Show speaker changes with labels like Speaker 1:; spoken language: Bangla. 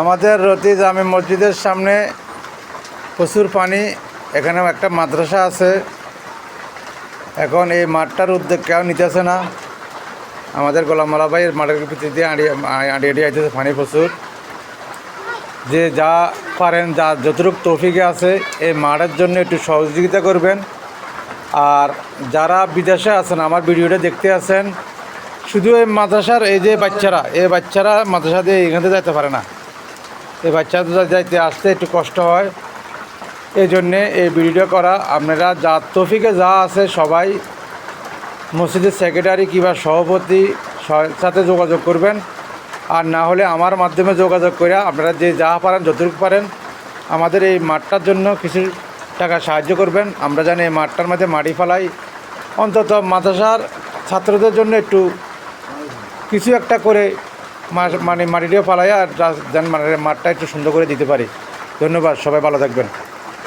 Speaker 1: আমাদের রতি জামে মসজিদের সামনে প্রচুর পানি, এখানেও একটা মাদ্রাসা আছে। এখন এই মাঠটার উদ্যোগ কেউ নিতেছে না। আমাদের গোলামালা ভাই মাঠের ভিতর দিয়ে আড়িয়ে আড়িয়ে আড়িয়ে আইতেছে পানি প্রচুর। যে যা পারেন, যা যতটুকু তৌফিকে আছে, এই মাঠের জন্য একটু সহযোগিতা করবেন। আর যারা বিদেশে আছেন, আমার ভিডিওটা দেখতে আছেন, শুধু এই মাদ্রাসার এই যে বাচ্চারা, এই বাচ্চারা মাদ্রাসা দিয়ে এখান যাইতে পারে না। এই বাচ্চাদের যাইতে আসতে একটু কষ্ট হয়। এই জন্যে এই ভিডিওটা করা। আপনারা যা তফিকে যা আছে সবাই মসজিদের সেক্রেটারি কিংবা সভাপতি সাথে যোগাযোগ করবেন। আর না হলে আমার মাধ্যমে যোগাযোগ করে আপনারা যে যা পারেন, যতটুকু পারেন, আমাদের এই মাঠটার জন্য কিছু টাকা সাহায্য করবেন। আমরা জানি এই মাঠটার মধ্যে মাটি ফেলাই। অন্তত মাদ্রাসার ছাত্রদের জন্য একটু কিছু একটা করে মানে মাটিটিও ফালাই আর যেন মানে মাঠটা একটু সুন্দর করে দিতে পারি। ধন্যবাদ, সবাই ভালো থাকবেন।